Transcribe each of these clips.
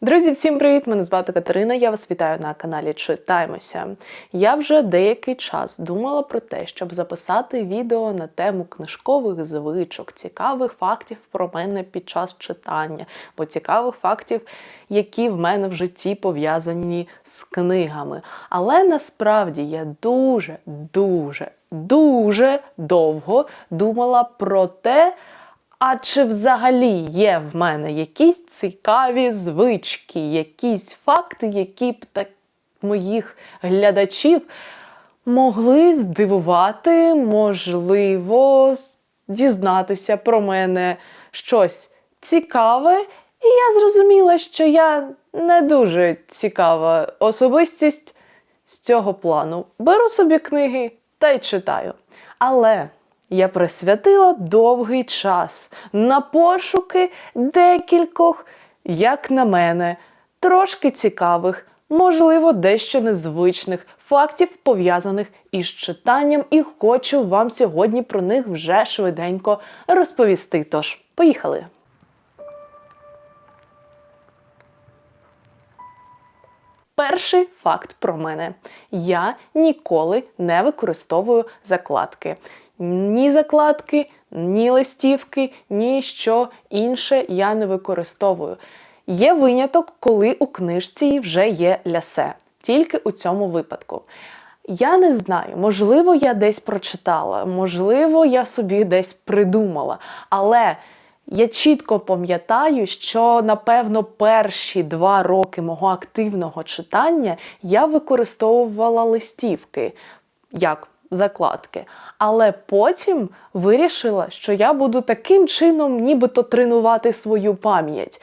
Друзі, всім привіт! Мене звати Катерина. Я вас вітаю на каналі Читаємося. Я вже деякий час думала про те, щоб записати відео на тему книжкових звичок, цікавих фактів про мене під час читання, бо цікавих фактів, які в мене в житті пов'язані з книгами. Але насправді я дуже, дуже, дуже довго думала про те. А чи взагалі є в мене якісь цікаві звички, якісь факти, які б так моїх глядачів могли здивувати, можливо, дізнатися про мене щось цікаве? І я зрозуміла, що я не дуже цікава особистість з цього плану. Беру собі книги та й читаю. Але я присвятила довгий час на пошуки декількох, як на мене, трошки цікавих, можливо, дещо незвичних фактів, пов'язаних із читанням, і хочу вам сьогодні про них вже швиденько розповісти. Тож, поїхали! Перший факт про мене: я ніколи не використовую закладки. Ні закладки, ні листівки, ні що інше я не використовую. Є виняток, коли у книжці вже є лясе. Тільки у цьому випадку. Я не знаю, можливо, я десь прочитала, можливо, я собі десь придумала. Але я чітко пам'ятаю, що напевно перші два роки мого активного читання я використовувала листівки як закладки. Але потім вирішила, що я буду таким чином нібито тренувати свою пам'ять.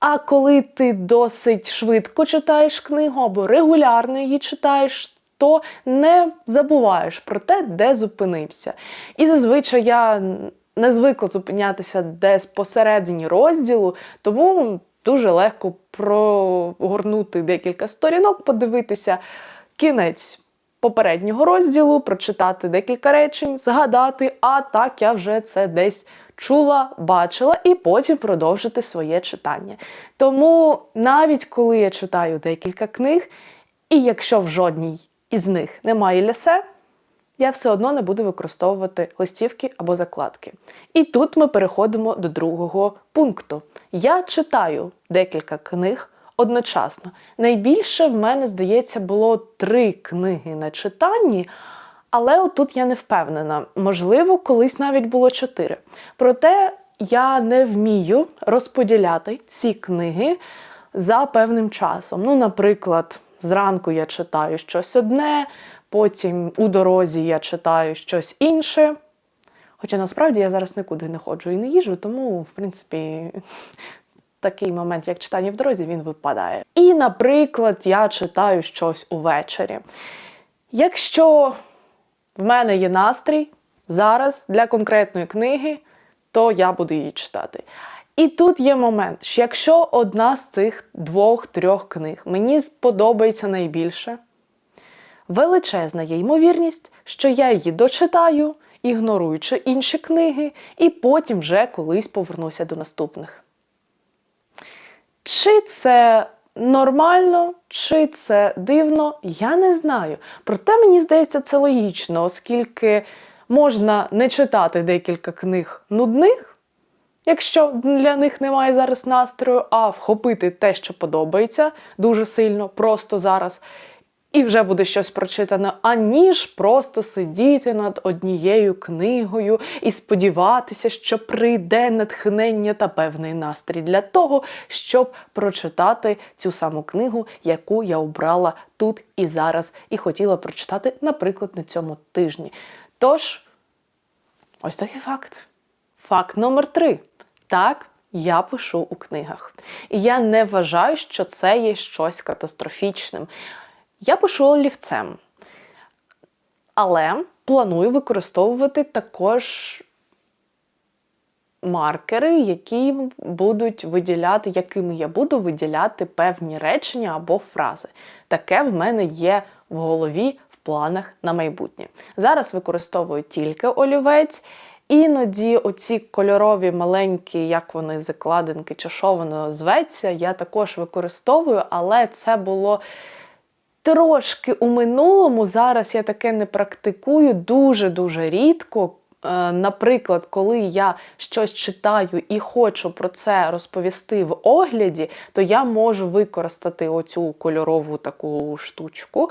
А коли ти досить швидко читаєш книгу або регулярно її читаєш, то не забуваєш про те, де зупинився. І зазвичай я не звикла зупинятися десь посередині розділу, тому дуже легко прогорнути декілька сторінок, подивитися кінець попереднього розділу, прочитати декілька речень, згадати, а так я вже це десь чула, бачила, і потім продовжити своє читання. Тому навіть коли я читаю декілька книг, і якщо в жодній із них немає лясе, я все одно не буду використовувати листівки або закладки. І тут ми переходимо до другого пункту. Я читаю декілька книг одночасно. Найбільше в мене, здається, було три книги на читанні, але отут я не впевнена. Можливо, колись навіть було чотири. Проте я не вмію розподіляти ці книги за певним часом. Ну, наприклад, зранку я читаю щось одне, потім у дорозі я читаю щось інше. Хоча насправді я зараз нікуди не ходжу і не їжу, тому, в принципі, такий момент, як читання в дорозі, він випадає. І, наприклад, я читаю щось увечері. Якщо в мене є настрій зараз для конкретної книги, то я буду її читати. І тут є момент, що якщо одна з цих двох-трьох книг мені сподобається найбільше, величезна є ймовірність, що я її дочитаю, ігноруючи інші книги, і потім вже колись повернуся до наступних. Чи це нормально, чи це дивно, я не знаю. Проте мені здається, це логічно, оскільки можна не читати декілька книг нудних, якщо для них немає зараз настрою, а вхопити те, що подобається дуже сильно, просто зараз. І вже буде щось прочитано, аніж просто сидіти над однією книгою і сподіватися, що прийде натхнення та певний настрій для того, щоб прочитати цю саму книгу, яку я обрала тут і зараз, і хотіла прочитати, наприклад, на цьому тижні. Тож, ось такий факт. Факт номер три. Так, я пишу у книгах. І я не вважаю, що це є щось катастрофічним. Я пишу олівцем, але планую використовувати також маркери, які будуть виділяти, якими я буду виділяти певні речення або фрази. Таке в мене є в голові в планах на майбутнє. Зараз використовую тільки олівець. іноді оці кольорові маленькі, як вони закладинки, чи що воно зветься, я також використовую, але це було трошки у минулому. Зараз я таке не практикую дуже-дуже рідко. Е, Наприклад, коли я щось читаю і хочу про це розповісти в огляді, то я можу використати оцю кольорову таку штучку,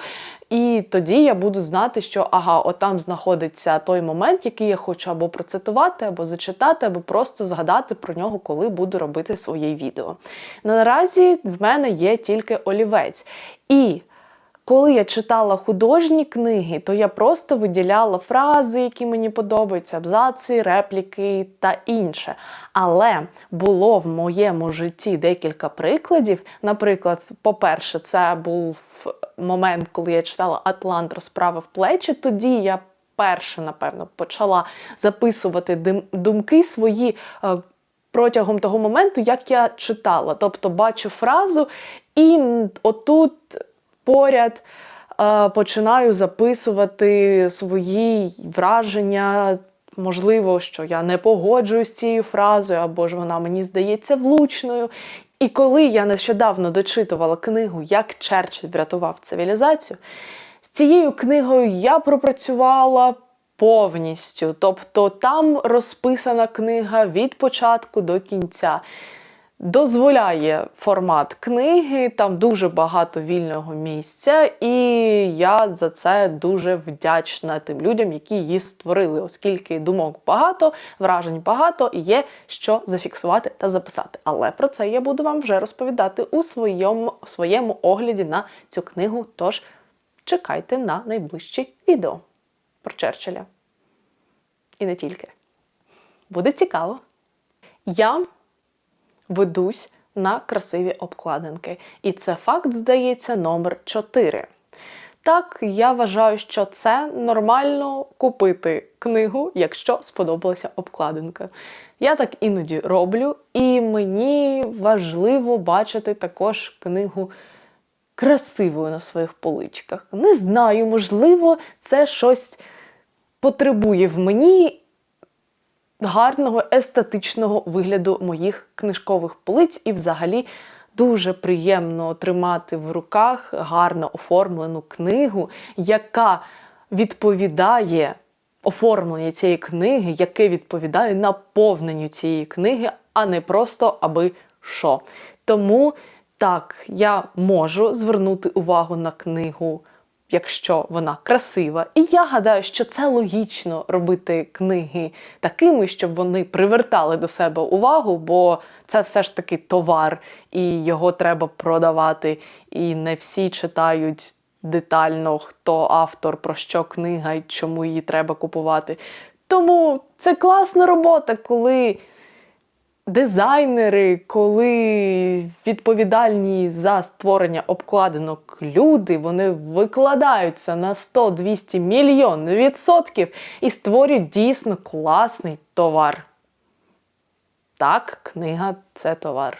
і тоді я буду знати, що ага, отам знаходиться той момент, який я хочу або процитувати, або зачитати, або просто згадати про нього, коли буду робити своє відео. Наразі в мене є тільки олівець. І коли я читала художні книги, то я просто виділяла фрази, які мені подобаються, абзаци, репліки та інше. Але було в моєму житті декілька прикладів. Наприклад, по-перше, це був момент, коли я читала Атлант розправив плечі. Тоді я перше, напевно, почала записувати думки свої. е, Протягом того моменту, як я читала, тобто бачу фразу, і отут поряд е, починаю записувати свої враження. Можливо, що я не погоджуюсь з цією фразою, або ж вона мені здається влучною. І коли я нещодавно дочитувала книгу Як Черчилль врятував цивілізацію, з цією книгою я пропрацювала повністю. Тобто там розписана книга від початку до кінця дозволяє формат книги, там дуже багато вільного місця, і я за це дуже вдячна тим людям, які її створили, оскільки думок багато, вражень багато і є що зафіксувати та записати. Але про це я буду вам вже розповідати у своєму, своєму огляді на цю книгу. Тож чекайте на найближче відео про Черчилля. І не тільки. Буде цікаво. Я ведусь на красиві обкладинки. І це факт, здається, номер 4. Так, я вважаю, що це нормально купити книгу, якщо сподобалася обкладинка. Я так іноді роблю, і мені важливо бачити також книгу красивою на своїх поличках. Не знаю, можливо, це щось потребує в мені гарного естетичного вигляду моїх книжкових полиць, і взагалі дуже приємно тримати в руках гарно оформлену книгу, яка відповідає оформленню цієї книги, яке відповідає наповненню цієї книги, а не просто аби що. Тому так, я можу звернути увагу на книгу якщо вона красива. І я гадаю, що це логічно робити книги такими, щоб вони привертали до себе увагу, бо це все ж таки товар, і його треба продавати. І не всі читають детально, хто автор, про що книга і чому її треба купувати. Тому це класна робота, коли дизайнери, коли відповідальні за створення обкладинок люди, вони викладаються на 100-200 мільйон відсотків і створюють дійсно класний товар. Так, книга це товар.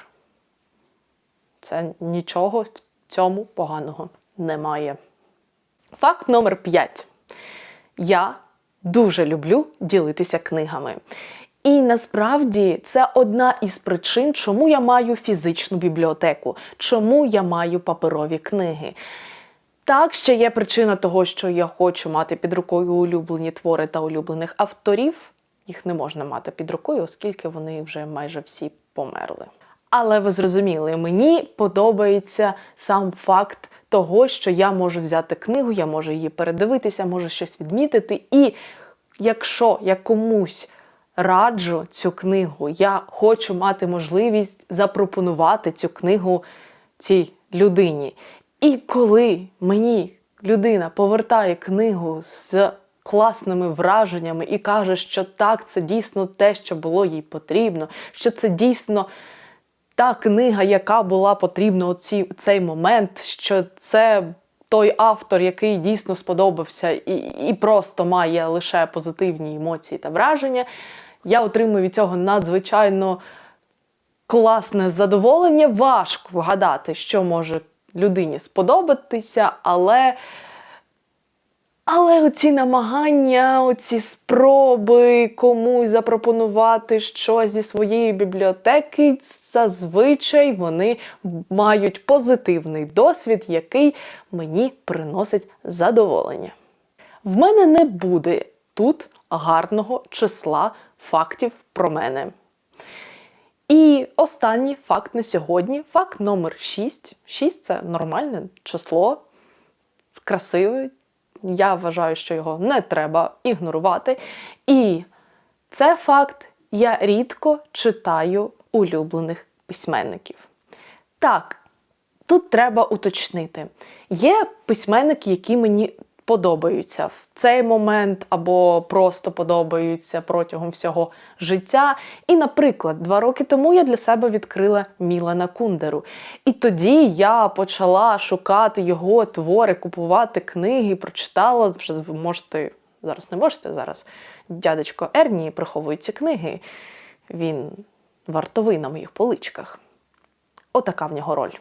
Це нічого в цьому поганого немає. Факт номер 5. Я дуже люблю ділитися книгами. І насправді це одна із причин, чому я маю фізичну бібліотеку, чому я маю паперові книги. Так, ще є причина того, що я хочу мати під рукою улюблені твори та улюблених авторів. Їх не можна мати під рукою, оскільки вони вже майже всі померли. Але ви зрозуміли, мені подобається сам факт того, що я можу взяти книгу, я можу її передивитися, можу щось відмітити. І якщо я комусь раджу цю книгу, я хочу мати можливість запропонувати цю книгу цій людині. І коли мені людина повертає книгу з класними враженнями і каже, що так, це дійсно те, що було їй потрібно, що це дійсно та книга, яка була потрібна у цей момент, що це той автор, який дійсно сподобався, і, і просто має лише позитивні емоції та враження. Я отримую від цього надзвичайно класне задоволення. Важко вгадати, що може людині сподобатися, але. Але оці намагання, оці спроби комусь запропонувати щось зі своєї бібліотеки, зазвичай вони мають позитивний досвід, який мені приносить задоволення. В мене не буде тут гарного числа фактів про мене. І останній факт на сьогодні факт номер 6. 6 це нормальне число, красиве. Я вважаю, що його не треба ігнорувати. І це факт, я рідко читаю улюблених письменників. Так, тут треба уточнити. Є письменники, які мені подобаються в цей момент або просто подобаються протягом всього життя. І, наприклад, два роки тому я для себе відкрила Мілана Кундеру. І тоді я почала шукати його твори, купувати книги, прочитала вже можете. Зараз не можете зараз. Дядечко Ерні приховує ці книги. Він вартовий на моїх поличках. Отака в нього роль.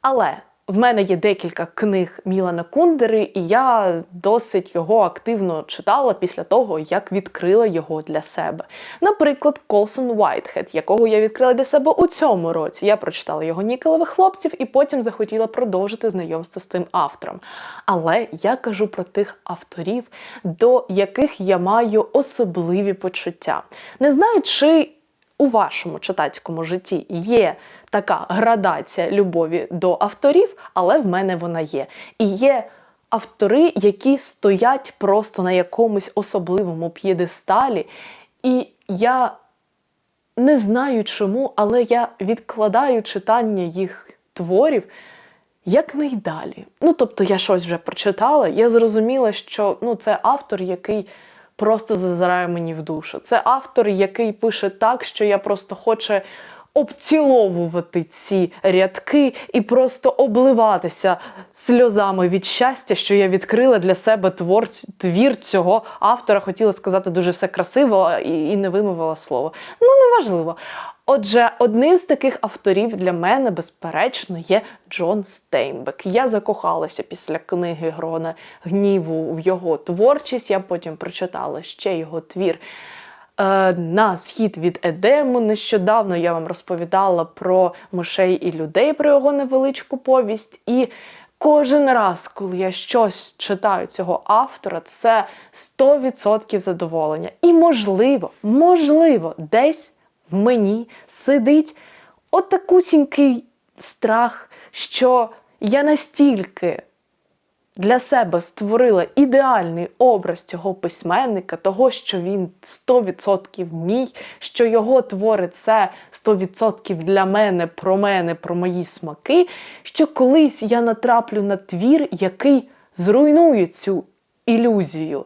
Але в мене є декілька книг Мілана Кундери, і я досить його активно читала після того, як відкрила його для себе. Наприклад, Колсон Уайтхед, якого я відкрила для себе у цьому році. Я прочитала його Нікелевих хлопців і потім захотіла продовжити знайомство з цим автором. Але я кажу про тих авторів, до яких я маю особливі почуття. Не знаю, чи у вашому читацькому житті є така градація любові до авторів, але в мене вона є. І є автори, які стоять просто на якомусь особливому п'єдесталі. І я не знаю чому, але я відкладаю читання їх творів. Як найдалі. Ну, тобто, я щось вже прочитала, я зрозуміла, що ну, це автор, який просто зазирає мені в душу. Це автор, який пише так, що я просто хоче обціловувати ці рядки і просто обливатися сльозами від щастя, що я відкрила для себе твор, твір цього автора. Хотіла сказати дуже все красиво і, і не вимовила слово. Ну, неважливо. Отже, одним з таких авторів для мене, безперечно, є Джон Стейнбек. Я закохалася після книги Грона Гніву в його творчість. Я потім прочитала ще його твір. Е, на схід від Едему нещодавно я вам розповідала про мишей і людей, про його невеличку повість. І кожен раз, коли я щось читаю цього автора, це 100% задоволення. І можливо, можливо, десь в мені сидить отакусінький страх, що я настільки для себе створила ідеальний образ цього письменника, того, що він 100% мій, що його твори це 100% для мене, про мене, про мої смаки, що колись я натраплю на твір, який зруйнує цю ілюзію.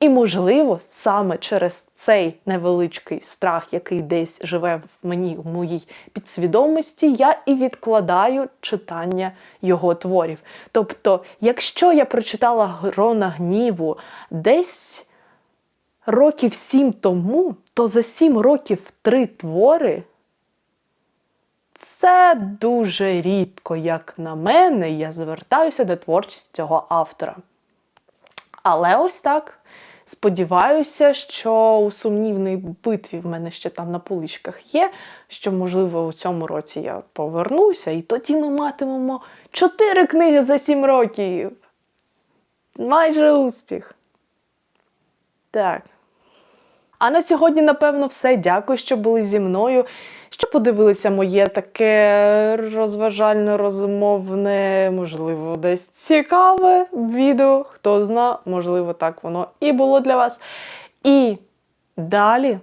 І, можливо, саме через цей невеличкий страх, який десь живе в мені, в моїй підсвідомості, я і відкладаю читання його творів. Тобто, якщо я прочитала Грона гніву десь років сім тому, то за сім років три твори. Це дуже рідко, як на мене, я звертаюся до творчості цього автора. Але ось так. Сподіваюся, що у сумнівній битві в мене ще там на поличках є, що, можливо, у цьому році я повернуся, і тоді ми матимемо чотири книги за сім років. Майже успіх. Так. А на сьогодні, напевно, все. Дякую, що були зі мною. Що подивилися моє таке розважальне, розмовне, можливо, десь цікаве відео. Хто зна, можливо, так воно і було для вас. І далі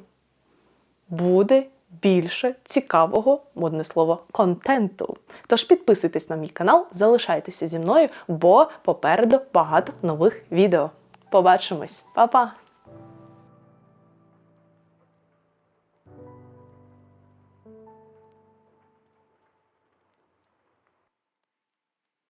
буде більше цікавого, модне слово, контенту. Тож підписуйтесь на мій канал, залишайтеся зі мною, бо попереду багато нових відео. Побачимось, Па-па!